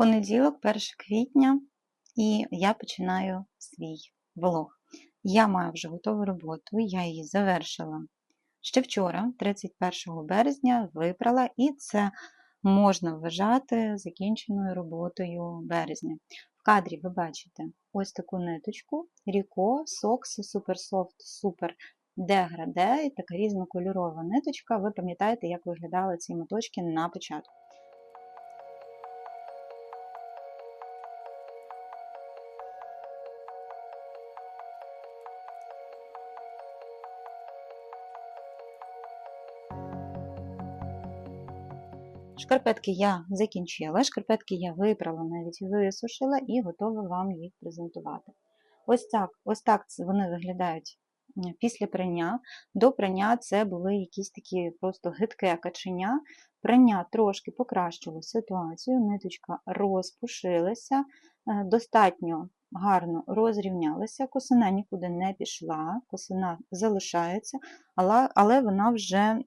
Понеділок, 1 квітня, і я починаю свій влог. Я маю вже готову роботу, я її завершила ще вчора, 31 березня, випрала, і це можна вважати закінченою роботою березня. В кадрі ви бачите ось таку ниточку Ріко, Сокс, Суперсофт, Супер Деграде, така різнокольорова ниточка. Ви пам'ятаєте, як виглядали ці моточки на початку. Шкарпетки я закінчила, шкарпетки я випрала, навіть висушила і готова вам їх презентувати. Ось так ось так вони виглядають після прання. До прання це були якісь такі просто гидке каченя. Прання трошки покращило ситуацію, ниточка розпушилася, е, достатньо гарно розрівнялася, косина нікуди не пішла, косина залишається, але, але вона вже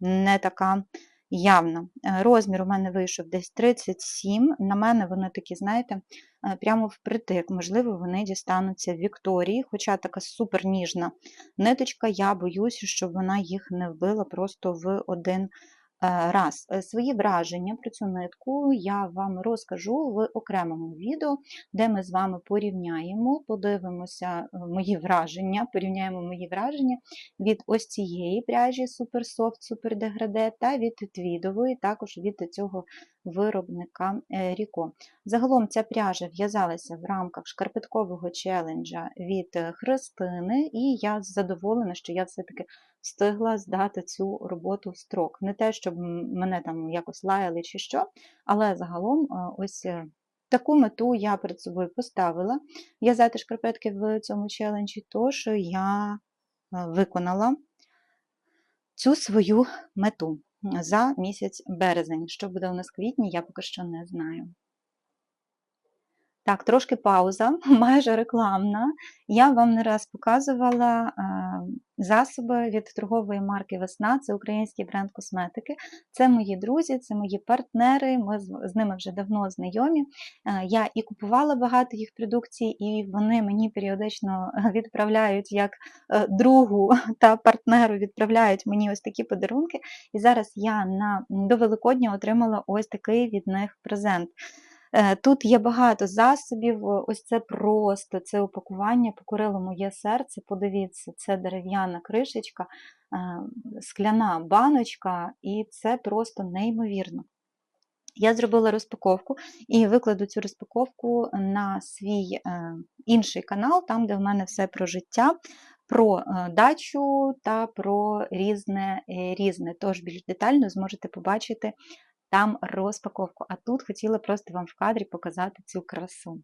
не така явно. Е, розмір у мене вийшов десь 37. На мене вони такі, знаєте, е, прямо впритик. Можливо, вони дістануться Вікторії, хоча така суперніжна ниточка, я боюся, щоб вона їх не вбила просто в один раз. Е, свої враження про цю нитку я вам розкажу в окремому відео, де ми з вами порівняємо, подивимося е, мої враження, порівняємо мої враження від ось цієї пряжі Super Degradé та від твідової, також від цього виробника Ріко. Загалом ця пряжа в'язалася в рамках шкарпеткового челенджа від Христини, і я задоволена, що я все-таки встигла здати цю роботу в строк. Не те, щоб мене там якось лаяли чи що, але загалом е, ось е, таку мету я перед собою поставила в'язати шкарпетки в цьому челенджі, тож я е, виконала цю свою мету за місяць березень. Що буде у нас в квітні, я поки що не знаю. Так, трошки пауза, майже рекламна. Я вам не раз показувала засоби від торгової марки Весна, це український бренд косметики. Це мої друзі, це мої партнери, ми з ними вже давно знайомі. Я і купувала багато їх продукції, і вони мені періодично відправляють як е, другу та партнеру відправляють мені ось такі подарунки. І зараз я на до Великодня отримала ось такий від них презент. Е, тут є багато засобів, ось це просто це упакування покорило моє серце. Подивіться, це дерев'яна кришечка, е, скляна баночка, і це просто неймовірно. Я зробила розпаковку і викладу цю розпаковку на свій е, інший канал, там, де в мене все про життя, про дачу та про різне різне. Тож більш детально зможете побачити там розпаковку. А тут хотіла просто вам в кадрі показати цю красу.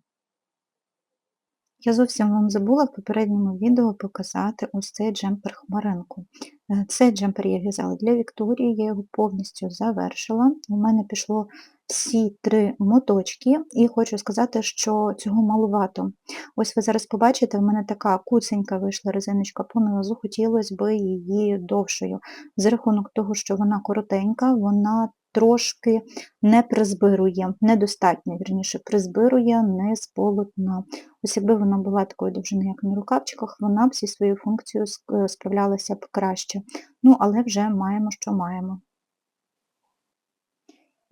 Я зовсім вам забула в попередньому відео показати ось цей джемпер хмаринку. Е, цей джемпер я в'язала для Вікторії, я його повністю завершила. У мене пішло всі три моточки, і хочу сказати, що цього малувато. Ось ви зараз побачите, в мене така куценька вийшла резиночка по низу, хотілося б її довшою. За рахунок того, що вона коротенька, вона трошки не призбирує, недостатньо, вірніше, призбирує низ полотна. Ось якби вона була такою довжини, як на рукавчиках, вона б зі своєю функцією справлялася б краще. Ну, але вже маємо, що маємо.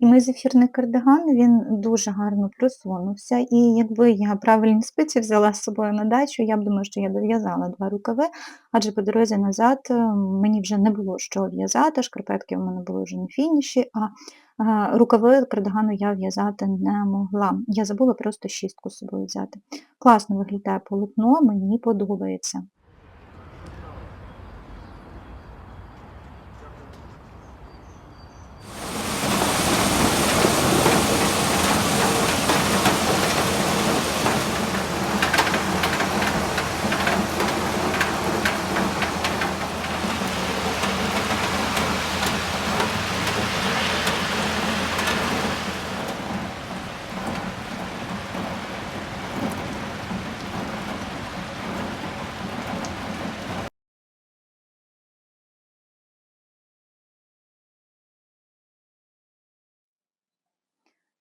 І мій зефірний кардиган, він дуже гарно просунувся. І якби я правильні спиці взяла з собою на дачу, я б думаю, що я дов'язала два рукави, адже по дорозі назад е, мені вже не було що в'язати, шкарпетки в мене були вже на фініші, а рукави кардигану я в'язати не могла. Я забула просто шістку з собою взяти. Класно виглядає полотно, мені подобається.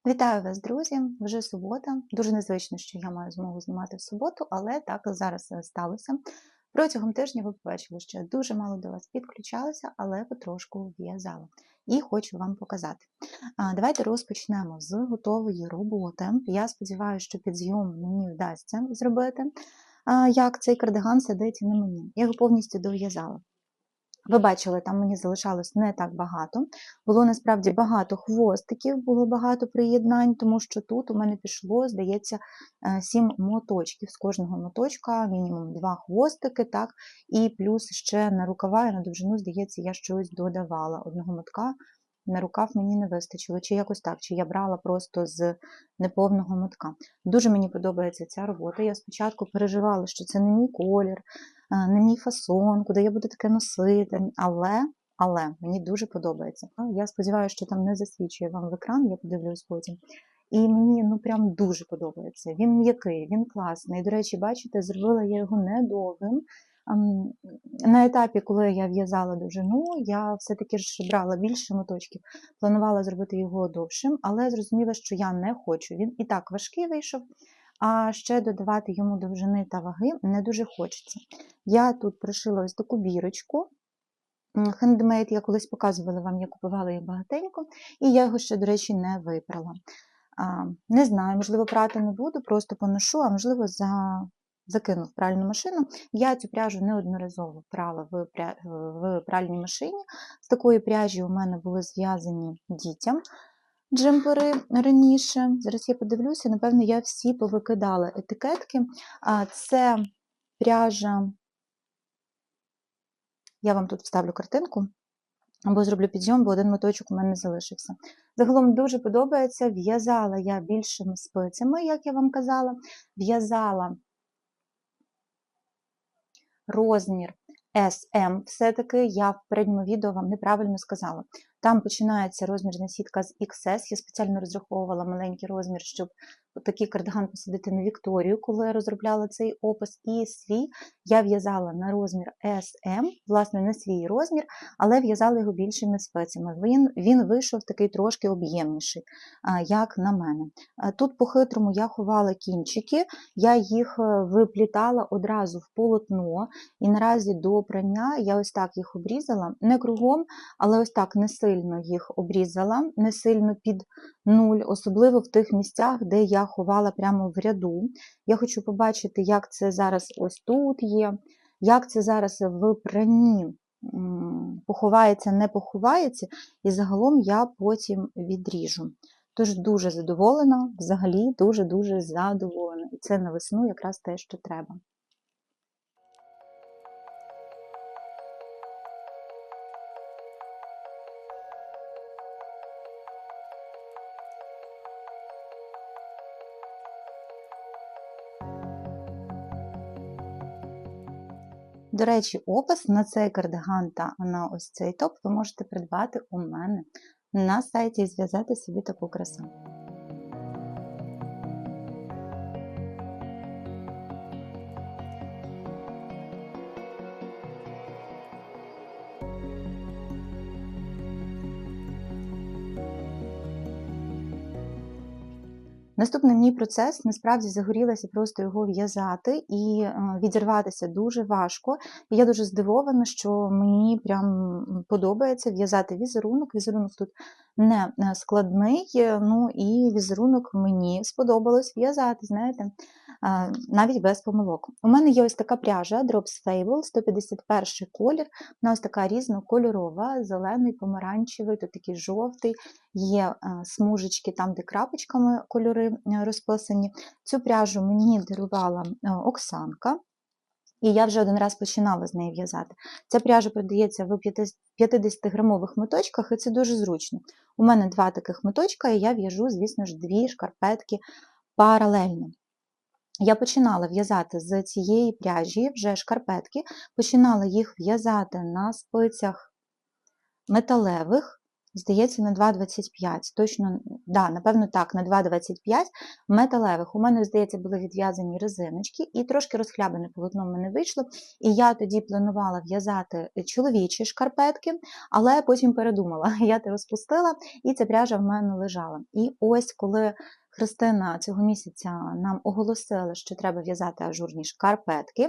Вітаю вас, друзі! Вже субота. Дуже незвично, що я маю змогу знімати в суботу, але так зараз е, сталося. Протягом тижня ви побачили, що дуже мало до вас підключалася, але потрошку в'язала. І хочу вам показати. Давайте розпочнемо з готової роботи. Я сподіваюся, що підзйом мені вдасться зробити, як цей кардиган сидить на мені. Я його повністю дов'язала. Ви бачили, там мені залишалось не так багато. Було насправді багато хвостиків, було багато приєднань, тому що тут у мене пішло, здається, е, сім моточків. З кожного моточка мінімум два хвостики, так, і плюс ще на рукава і на довжину, здається, я щось додавала. Одного мотка на рукав мені не вистачило, чи якось так, чи я брала просто з неповного мотка. Дуже мені подобається ця робота. Я спочатку переживала, що це не мій колір, не мій фасон, куди я буду таке носити, але. Але мені дуже подобається. Я сподіваюся, що там не засвічує вам в екран, я подивлюсь потім. І мені ну прям дуже подобається. Він м'який, він класний. До речі, бачите, зробила я його недовгим. На етапі, коли я в'язала довжину, я все-таки ж брала більше моточків, планувала зробити його довшим, але зрозуміла, що я не хочу. Він і так важкий вийшов, а ще додавати йому довжини та ваги не дуже хочеться. Я тут пришила ось таку бірочку. Хендмейд, я колись показувала вам, я купувала їх багатенько, і я його ще, до речі, не випрала. Не знаю, можливо, прати не буду, просто поношу, а можливо, за закинув пральну машину. Я цю пряжу неодноразово прала в, в пральній машині. З такої пряжі у мене були зв'язані дітям джемпери раніше. Зараз я подивлюся, напевно, я всі повикидала етикетки. Це пряжа, я вам тут вставлю картинку. Або зроблю підйом, бо один моточок у мене залишився. Загалом дуже подобається. В'язала я більшими спицями, як я вам казала. В'язала розмір SM, все-таки я в передньому відео вам неправильно сказала. Там починається розмірна сітка з XS. Я спеціально розраховувала маленький розмір, щоб такий кардиган посадити на Вікторію, коли я розробляла цей опис. І свій я в'язала на розмір SM, власне, не свій розмір, але в'язала його більшими спеціями. Він він вийшов такий трошки об'ємніший, як на мене. Тут, по-хитрому, я ховала кінчики, я їх е, виплітала одразу в полотно, і наразі до прання я ось так їх обрізала, не кругом, але ось так не сильно їх обрізала, не сильно під нуль, особливо в тих місцях, де я ховала прямо в ряду. Я хочу побачити, як це зараз ось тут є, як це зараз в пранні поховається, не поховається, і загалом я потім відріжу. Тож дуже задоволена, взагалі дуже-дуже задоволена. І це на весну якраз те, що треба. До речі, опис на цей кардиган та на ось цей топ ви можете придбати у мене на сайті і зв'язати собі таку красу. Наступний мій процес насправді загорілася просто його в'язати і е, відірватися дуже важко. І я дуже здивована, що мені прям подобається в'язати візерунок. Візерунок тут не е, складний, е, ну і візерунок мені сподобалось в'язати, знаєте, навіть без помилок. У мене є ось така пряжа Drops Fable, 151 колір, вона ось така різнокольорова, зелений, помаранчевий, тут такий жовтий, є смужечки там, де крапочками кольори розписані. Цю пряжу мені дарувала Оксанка. І я вже один раз починала з неї в'язати. Ця пряжа продається в 50-грамових моточках, і це дуже зручно. У мене два таких моточка, і я в'яжу, звісно ж, дві шкарпетки паралельно. Я починала в'язати з цієї пряжі вже шкарпетки, починала їх в'язати на спицях металевих, Здається, на 2,25. Точно, да, напевно, так, на 2,25 металевих. У мене, здається, були відв'язані резиночки, і трошки розхлябане полотно в мене вийшло. І я тоді планувала в'язати чоловічі шкарпетки, але потім передумала. Я те розпустила, і ця пряжа в мене лежала. І ось коли Христина цього місяця нам оголосила, що треба в'язати ажурні шкарпетки.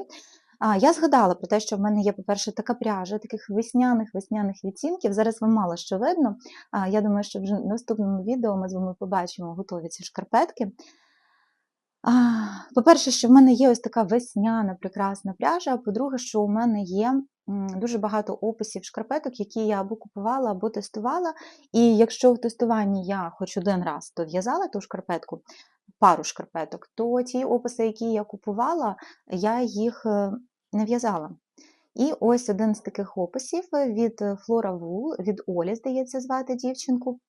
А, я згадала про те, що в мене є, по-перше, така пряжа, таких весняних весняних відтінків. Зараз вам мало що видно. А, я думаю, що вже в наступному відео ми з вами побачимо готові ці шкарпетки. По-перше, що в мене є ось така весняна прекрасна пряжа. А по-друге, що у мене є дуже багато описів шкарпеток, які я або купувала, або тестувала. І якщо в тестуванні я хоч один раз то в'язала ту шкарпетку, пару шкарпеток, то ті описи, які я купувала, я їх е, не в'язала. І ось один з таких описів від Flora Wool, від Олі, здається, звати дівчинку.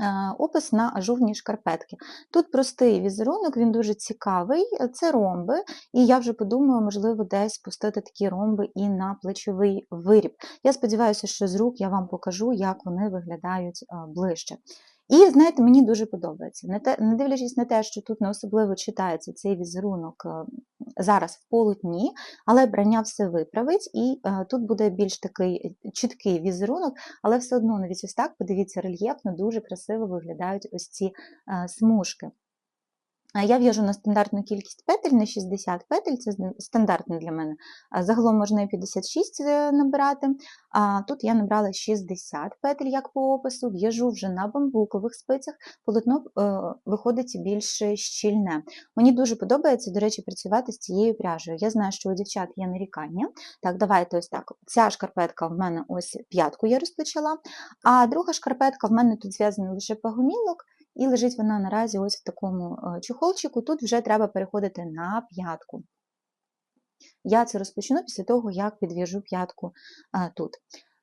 Е, Опис на ажурні шкарпетки. Тут простий візерунок, він дуже цікавий, це ромби, і я вже подумала, можливо, десь пустити такі ромби і на плечовий виріб. Я сподіваюся, що з рук я вам покажу, як вони виглядають е, ближче. І знаєте, мені дуже подобається. Не, те, не дивлячись на те, що тут не особливо читається цей візерунок е, зараз в полотні, але брання все виправить, і е, тут буде більш такий чіткий візерунок, але все одно навіть ось так, подивіться, рельєфно, дуже красиво виглядають ось ці е, смужки. Я в'яжу на стандартну кількість петель, на 60 петель, це стандартно для мене. Загалом можна і 56 е, набирати, а тут я набрала 60 петель, як по опису, в'яжу вже на бамбукових спицях, полотно е, виходить більш щільне. Мені дуже подобається, до речі, працювати з цією пряжею. Я знаю, що у дівчат є нарікання. Так, давайте ось так. Ця шкарпетка в мене ось п'ятку я розпочала, а друга шкарпетка в мене тут зв'язана лише пагомілок, і лежить вона наразі ось в такому е, чохолчику. Тут вже треба переходити на п'ятку. Я це розпочну після того, як підв'яжу п'ятку е, тут.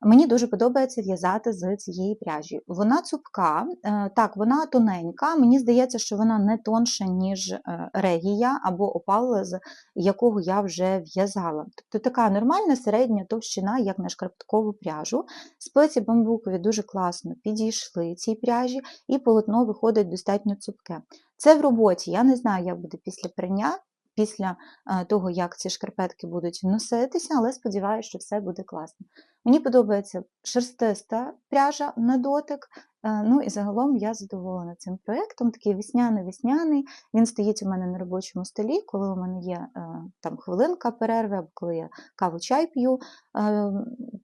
Мені дуже подобається в'язати з цієї пряжі. Вона цупка, е, так, вона тоненька. Мені здається, що вона не тонша, ніж е, регія або опал, з якого я вже в'язала. Тобто така нормальна середня товщина, як на шкарпеткову пряжу. Спеці бамбукові дуже класно підійшли цій пряжі, і полотно виходить достатньо цупке. Це в роботі. Я не знаю, як буде після прання. Після е, того, як ці шкарпетки будуть носитися, але сподіваюся, що все буде класно. Мені подобається шерстиста пряжа на дотик. Е, ну і загалом я задоволена цим проєктом. Такий весняний-весняний. Він стоїть у мене на робочому столі, коли у мене є е, там хвилинка перерви, або коли я каву чай п'ю е,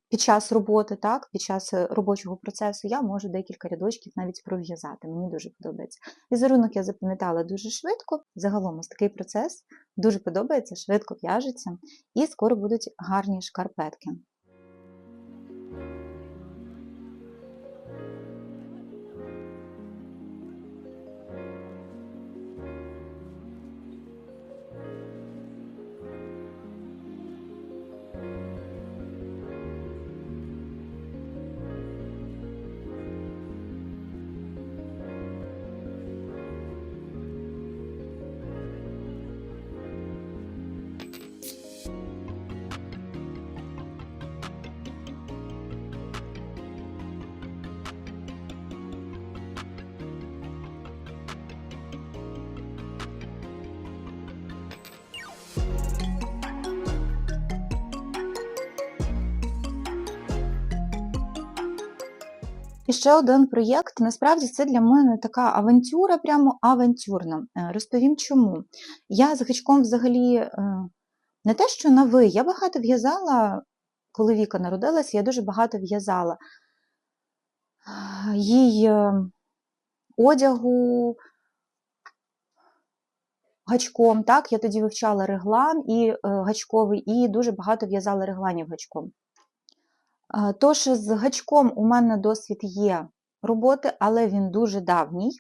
під час роботи, так, під час робочого процесу, я можу декілька рядочків навіть пров'язати. Мені дуже подобається. Візерунок я запам'ятала дуже швидко. Загалом ось такий процес дуже подобається, швидко в'яжеться, і скоро будуть гарні шкарпетки. І ще один проєкт. Насправді це для мене така авантюра, прямо авантюрна. Е, Розповім чому. Я з гачком взагалі е, не те, що на ви, я багато в'язала, коли Віка народилася, я дуже багато в'язала їй е, одягу. Гачком, так, я тоді вивчала реглан і е, гачковий, і дуже багато в'язала регланів гачком. Тож з гачком у мене досвід є роботи, але він дуже давній,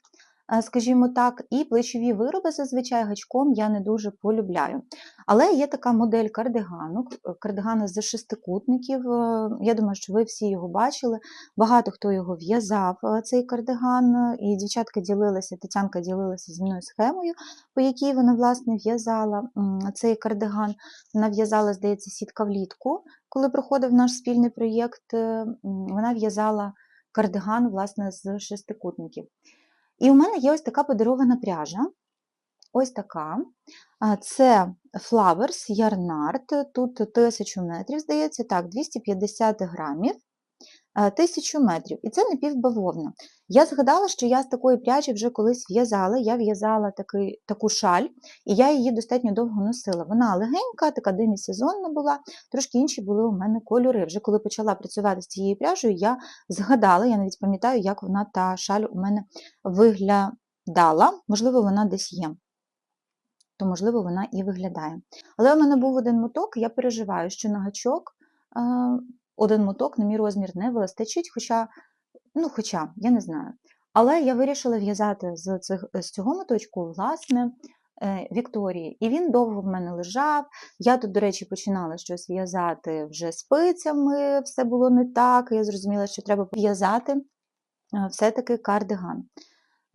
скажімо так, і плечові вироби зазвичай гачком я не дуже полюбляю. Але є така модель кардигану, кардигана з шестикутників. Е, я думаю, що ви всі його бачили. Багато хто його в'язав, е, цей кардиган, і дівчатка ділилася, Тетянка ділилася зі мною схемою, по якій вона власне в'язала цей кардиган. Вона в'язала, здається, сітка влітку коли проходив наш спільний проєкт, е, вона в'язала кардиган, власне, з шестикутників. І у мене є ось така подарована пряжа. Ось така. Це Flowers Yarnart, тут 1000 метрів, здається, так, 250 грамів, 1000 метрів. І це напівбавовна. Я згадала, що я з такої пряжі вже колись в'язала. Я в'язала таку шаль, і я її достатньо довго носила. Вона легенька, така демісезонна була, трошки інші були у мене кольори. Вже коли почала працювати з цією пряжею, я згадала, я навіть пам'ятаю, як вона та шаль у мене виглядала. Можливо, вона десь є то, можливо, вона і виглядає. Але у мене був один моток, я переживаю, що на гачок е, один моток на мій розмір не вистачить, хоча, ну, хоча, я не знаю. Але я вирішила в'язати з, цих, з цього моточку, власне, е, Вікторії. І він довго в мене лежав. Я тут, до речі, починала щось в'язати вже спицями, все було не так. Я зрозуміла, що треба в'язати е, все-таки кардиган.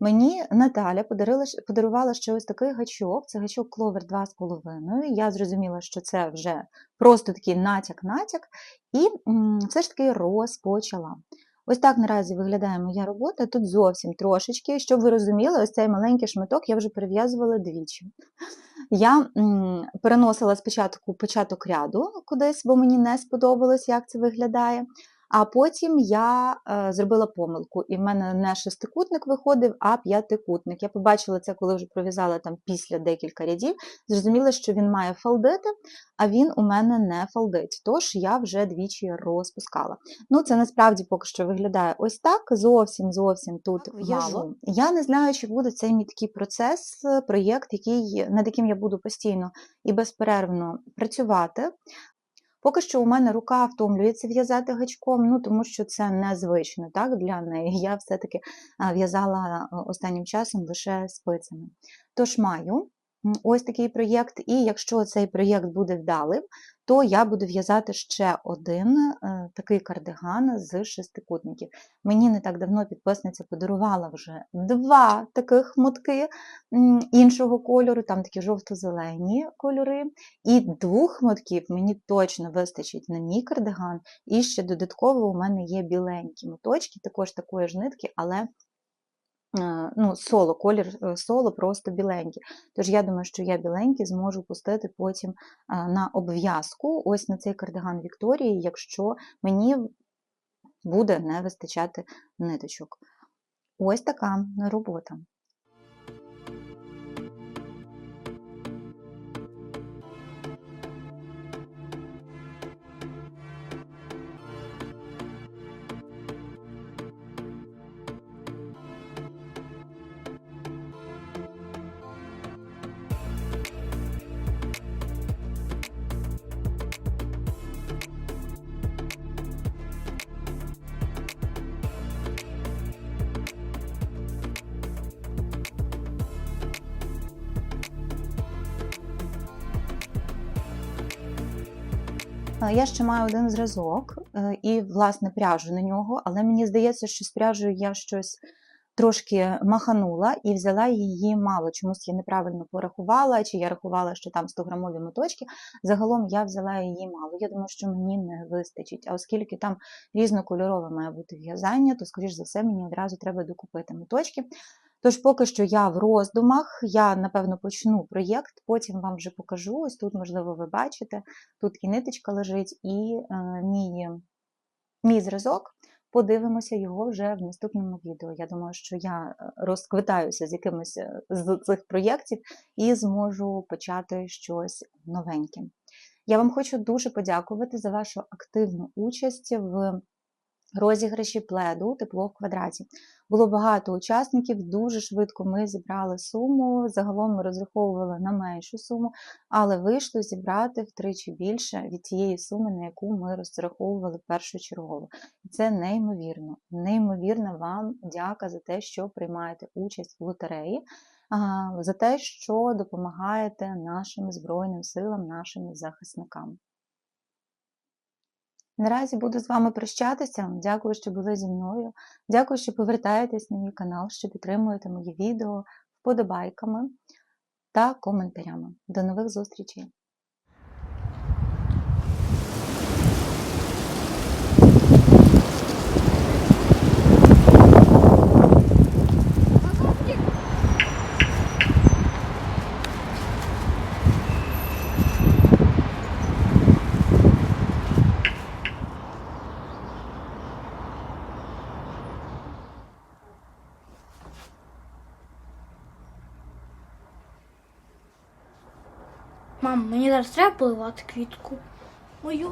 Мені Наталя подарила, подарувала ще ось такий гачок, це гачок Кловер 2,5. Я зрозуміла, що це вже просто такий натяк-натяк, і все ж таки розпочала. Ось так наразі виглядає моя робота. Тут зовсім трошечки. Щоб ви розуміли, ось цей маленький шматок я вже перев'язувала двічі. Я переносила спочатку початок ряду кудись, бо мені не сподобалось, як це виглядає. А потім я е, зробила помилку, і в мене не шестикутник виходив, а п'ятикутник. Я побачила це, коли вже пров'язала там після декілька рядів. Зрозуміла, що він має фалдити, а він у мене не фалдить. Тож я вже двічі розпускала. Ну, це насправді поки що виглядає ось так. Зовсім зовсім тут мало. Я не знаю, чи буде цей мій такий процес, проєкт, який, над яким я буду постійно і безперервно працювати. Поки що у мене рука втомлюється в'язати гачком, ну тому що це незвично так, для неї. Я все-таки в'язала останнім часом лише спицями. Тож маю ось такий проєкт, і якщо цей проєкт буде вдалим, то я буду в'язати ще один е, такий кардиган з шестикутників. Мені не так давно підписниця подарувала вже два таких мотки іншого кольору, там такі жовто-зелені кольори. І двох мотків мені точно вистачить на мій кардиган. І ще додатково у мене є біленькі моточки, також такої ж нитки, але ну, соло, колір е, соло просто біленький. Тож я думаю, що я біленький зможу пустити потім на обв'язку ось на цей кардиган Вікторії, якщо мені буде не вистачати ниточок. Ось така робота. Я ще маю один зразок е, і, власне, пряжу на нього, але мені здається, що з пряжею я щось трошки маханула і взяла її мало. Чомусь я неправильно порахувала, чи я рахувала, що там 100-грамові моточки. Загалом я взяла її мало. Я думаю, що мені не вистачить. А оскільки там різнокольорове має бути в'язання, то, скоріш за все, мені одразу треба докупити моточки. Тож, поки що я в роздумах, я, напевно, почну проєкт, потім вам вже покажу. Ось тут, можливо, ви бачите, тут і ниточка лежить, і е, мій, мій зразок. Подивимося його вже в наступному відео. Я думаю, що я е, розквитаюся з якимось е, з цих проєктів і зможу почати щось новеньке. Я вам хочу дуже подякувати за вашу активну участь в розіграші пледу тепло в квадраті. Було багато учасників, дуже швидко ми зібрали суму. Загалом ми розраховували на меншу суму, але вийшло зібрати втричі більше від тієї суми, на яку ми розраховували першочергово. І це неймовірно. Неймовірна вам дяка за те, що приймаєте участь в лотереї, за те, що допомагаєте нашим Збройним силам, нашим захисникам. Наразі буду з вами прощатися. Дякую, що були зі мною. Дякую, що повертаєтесь на мій канал, що підтримуєте мої відео вподобайками та коментарями. До нових зустрічей! Мам, мені зараз треба поливати квітку. Мою.